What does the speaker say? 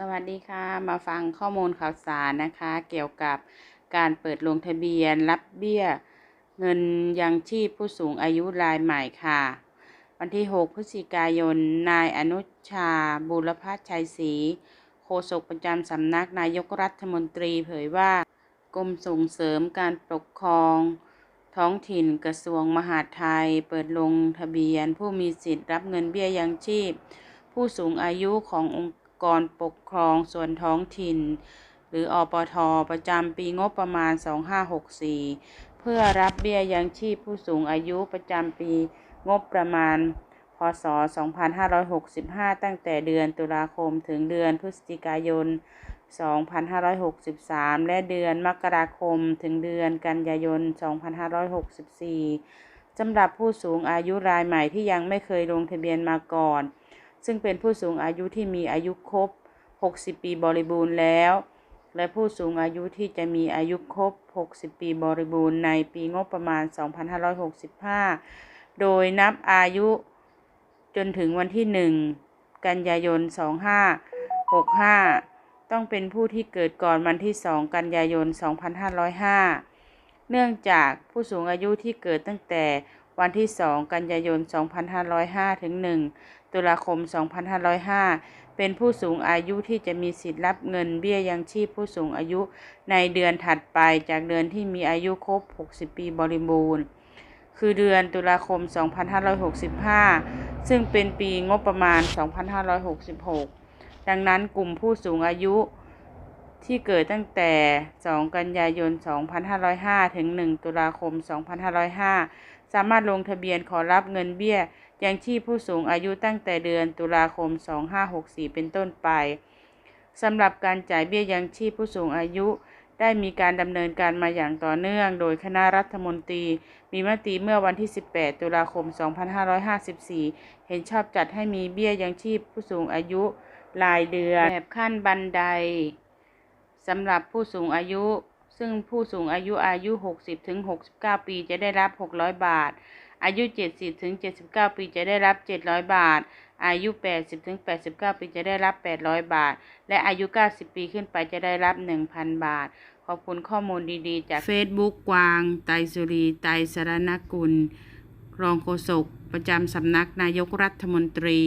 สวัสดีค่ะ มาฟังข้อมูลข่าวสารนะคะ เกี่ยวกับการเปิดลงทะเบียนรับเบี้ยเงินยังชีพผู้สูงอายุรายใหม่ค่ะ วันที่ 6 พฤศจิกายน นายอนุชาบุรพัชชัยศรีโฆษกประจำสำนักนายกรัฐมนตรีเผยว่ากรมส่งเสริมการปกครอง ท้องถิ่นกระทรวงมหาดไทย เปิดลงทะเบียนผู้มีสิทธิ์รับเงินเบี้ยยังชีพ ผู้สูงอายุขององค์ กรปกครองส่วนท้องถิ่น หรืออปทประจำปีงบประมาณ 2564 เพื่อรับเบี้ยยังชีพผู้สูงอายุประจำปีงบประมาณพศ 2565 ตั้งแต่เดือนตุลาคมถึงเดือนพฤศจิกายน 2563 และเดือนมกราคมถึงเดือนกันยายน 2564 สำหรับผู้สูงอายุรายใหม่ที่ยังไม่เคยลงทะเบียนมาก่อน ซึ่งเป็นผู้สูงอายุที่มีอายุครบ 60 ปีบริบูรณ์แล้ว และผู้สูงอายุที่จะมีอายุครบ 60 ปีบริบูรณ์ในปีงบประมาณ 2565 โดยนับอายุจนถึงวันที่ 1 กันยายน 2565 ต้องเป็นผู้ที่เกิดก่อนวันที่ 2 กันยายน 2505 เนื่องจากผู้สูงอายุที่เกิดตั้งแต่วันที่ 2 กันยายน 2505 ถึง 1 ตุลาคม 2505 เป็นผู้สูงอายุที่จะมีสิทธิ์รับเงินเบี้ยยังชีพผู้สูงอายุในเดือนถัดไปจากเดือนที่มีอายุครบ 60 ปีบริบูรณ์ คือเดือนตุลาคม 2565 ซึ่งเป็นปีงบประมาณ 2566 ดังนั้นกลุ่มผู้สูงอายุ ที่เกิดตั้งแต่ 2 กันยายน 2505 ถึง 1 ตุลาคม 2505 สามารถลงทะเบียนขอรับเงินเบี้ย ยังชีพผู้สูงอายุตั้งแต่เดือนตุลาคม 2564 เป็นต้นไป สำหรับการจ่ายเบี้ยยังชีพผู้สูงอายุ ได้มีการดำเนินการมาอย่างต่อเนื่อง โดยคณะรัฐมนตรี มีมติเมื่อวันที่ 18 ตุลาคม 2554 เห็นชอบจัดให้มีเบี้ยยังชีพผู้สูงอายุรายเดือนแบบขั้นบันได สำหรับผู้สูงอายุ ซึ่งผู้สูงอายุอายุ 60ถึง69 ปีจะได้รับ 600 บาท อายุ 70ถึง79 ปีจะได้รับ 700 บาท อายุ 80ถึง89 ปีจะได้รับ 800 บาท และอายุ 90 ปีขึ้นไปจะได้รับ 1,000 บาท ขอบคุณข้อมูลดีๆ จาก Facebook กวาง ไตรสุรี ไตรสรณกุล รองโฆษกประจำสำนักนายกรัฐมนตรี